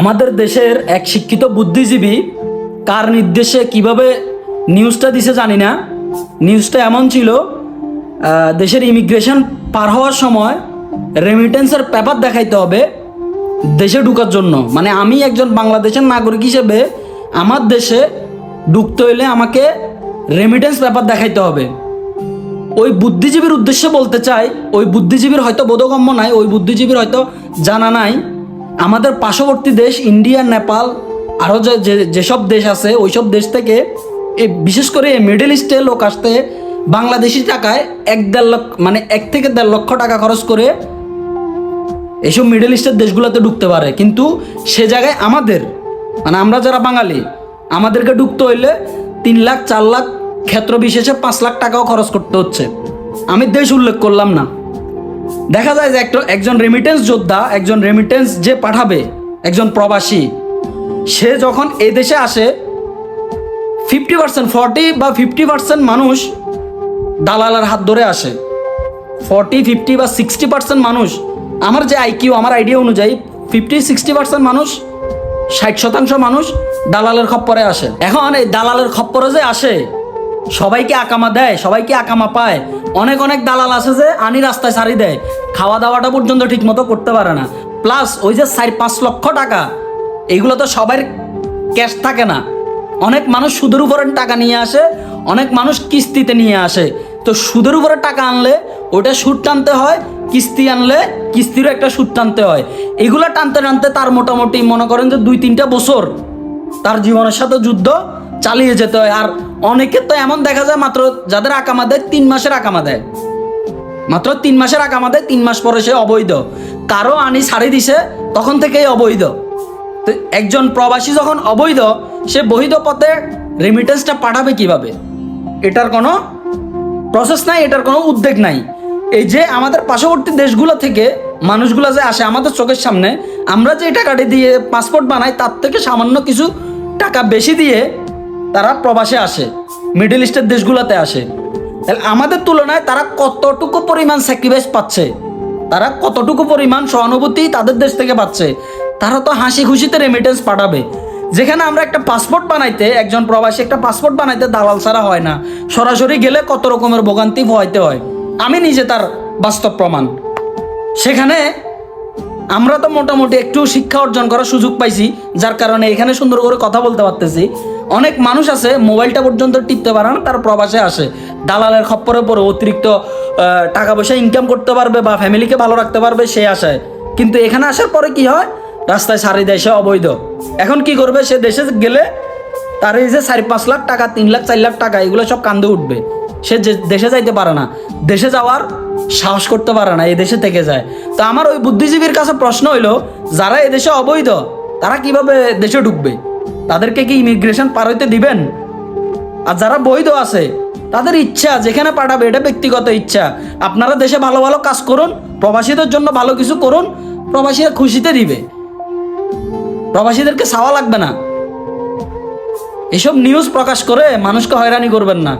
আমাদের দেশের এক শিক্ষিত বুদ্ধিজীবী কার নির্দেশে কীভাবে নিউজটা দিছে জানি না। নিউজটা এমন ছিল দেশের ইমিগ্রেশন পার হওয়ার সময় রেমিটেন্সের পেপার দেখাইতে হবে দেশে ঢুকার জন্য। মানে আমি একজন বাংলাদেশের নাগরিক হিসেবে আমার দেশে ঢুকতে হইলে আমাকে রেমিটেন্স পেপার দেখাইতে হবে। ওই বুদ্ধিজীবীর উদ্দেশ্যে বলতে চাই, ওই বুদ্ধিজীবীর হয়তো বোধগম্য নাই, ওই বুদ্ধিজীবীর হয়তো জানা নাই। আমাদের পার্শ্ববর্তী দেশ, ইন্ডিয়া, নেপাল, আরও যে যেসব দেশ আছে, ওইসব দেশ থেকে এই বিশেষ করে মিডল ইস্টে লোক আসতে বাংলাদেশি টাকায় এক দেড় লক্ষ মানে এক থেকে দেড় লক্ষ টাকা খরচ করে এইসব মিডল ইস্টের দেশগুলোতে ঢুকতে পারে। কিন্তু সে জায়গায় আমাদের মানে আমরা যারা বাঙালি, আমাদেরকে ঢুকতে হইলে তিন লাখ, চার লাখ ক্ষেত্র বিশেষে পাঁচ লাখ টাকাও খরচ করতে হচ্ছে। আমি দেশ উল্লেখ করলাম না। দেখা যায় যে একটা একজন রেমিটেন্স যোদ্ধা, একজন রেমিটেন্স যে পাঠাবে, একজন প্রবাসী, সে যখন এ দেশে আসে ফিফটি পার্সেন্ট ফর্টি বা ফিফটি পার্সেন্ট মানুষ দালালের হাত ধরে আসে। ফর্টি ফিফটি বা সিক্সটি পার্সেন্ট মানুষ, আমার যে আইকিউ আমার আইডিয়া অনুযায়ী ফিফটি সিক্সটি পার্সেন্ট মানুষ, ষাট শতাংশ মানুষ দালালের খপ্পরে আসে। এখন এই দালালের খপ্পরে যে আসে, সবাইকে আকামা দেয়, সবাইকে আকামা পায় অনেক অনেক দালাল আছে যে আনি রাস্তায় সারি দেয়। খাওয়া দাওয়াটা পর্যন্ত ঠিক মতো করতে পারে না। প্লাস ওই যে চার পাঁচ লক্ষ টাকা এইগুলো তো সবার ক্যাশ থাকে না। অনেক মানুষ সুদের উপরে টাকা নিয়ে আসে, অনেক মানুষ কিস্তিতে নিয়ে আসে। তো সুদের উপরে টাকা আনলে ওটা সুদ টানতে হয়, কিস্তি আনলে কিস্তিরও একটা সুদ টানতে হয়। এগুলো টানতে টানতে তার মোটামুটি মনে করেন যে দুই তিনটা বছর তার জীবনের সাথে যুদ্ধ চালিয়ে যেতে হয়। আর অনেকের তো এমন দেখা যায় মাত্র যাদের আকামা দেয়, তিন মাসের আকামা দেয়। মাত্র তিন মাসের আকামা দেয়, তিন মাস পরে সে অবৈধ। কারও আনি ছাড়ি দিছে, তখন থেকেই অবৈধ। তো একজন প্রবাসী যখন অবৈধ, সে বৈধ পথে রেমিটেন্সটা পাঠাবে কীভাবে? এটার কোনো প্রসেস নাই, এটার কোনো উদ্বেগ নাই। এই যে আমাদের পার্শ্ববর্তী দেশগুলো থেকে মানুষগুলো যে আসে আমাদের চোখের সামনে, আমরা যে টাকাটি দিয়ে পাসপোর্ট বানাই, তার থেকে সামান্য কিছু টাকা বেশি দিয়ে তারা প্রবাসে আসে মিডল ইস্টের দেশগুলোতে আসে। তাহলে আমাদের তুলনায় তারা কতটুকু পরিমাণ স্যাক্রিফাইস পাচ্ছে? তারা কতটুকু পরিমাণ সহানুভূতি তাদের দেশ থেকে পাচ্ছে? তারা তো হাসি খুশিতে রেমিটেন্স পাঠাবে। যেখানে আমরা একটা পাসপোর্ট বানাইতে, একজন প্রবাসী একটা পাসপোর্ট বানাইতে দালাল ছাড়া হয় না। সরাসরি গেলে কত রকমের ভোগান্তি ভয়তে হয়? আমি নিজে তার বাস্তব প্রমাণ। সেখানে আমরা তো মোটামুটি একটু শিক্ষা অর্জন করার সুযোগ পাইছি, যার কারণে এখানে সুন্দর করে কথা বলতে পারতেছি। অনেক মানুষ আছে, মোবাইলটা পর্যন্ত টিপতে পারে না, তার প্রবাসে আসে। দালালের খপ্পরে পরে অতিরিক্ত টাকা পয়সা ইনকাম করতে পারবে বা ফ্যামিলিকে ভালো রাখতে পারবে, সে আশায়। কিন্তু এখানে আসার পরে কি হয়? রাস্তায় সারি দেয়, সে অবৈধ। এখন কি করবে? সে দেশে গেলে তার এই যে চারি পাঁচ লাখ টাকা, তিন লাখ, চার লাখ টাকা, এগুলো সব কান্দে উঠবে। সে দেশে যাইতে পারে না, দেশে যাওয়ার সাহস করতে পারে না, এই দেশে থেকে যায়। তো আমার ওই বুদ্ধিজীবীর কাছে প্রশ্ন হইল, যারা এই দেশে অবৈধ, তারা কীভাবে দেশে ঢুকবে? তাদেরকে কি ইমিগ্রেশন পার হইতে দিবেন? আর যারা বৈধ আছে, তাদের ইচ্ছা, যেখানে পাঠাবে, এটা ব্যক্তিগত ইচ্ছা। আপনারা দেশে ভালো ভালো কাজ করুন, প্রবাসীদের জন্য ভালো কিছু করুন, প্রবাসীরা খুশিতে দিবে। প্রবাসীদেরকে চাওয়া লাগবে না। এসব নিউজ প্রকাশ করে মানুষকে হয়রানি করবেন না।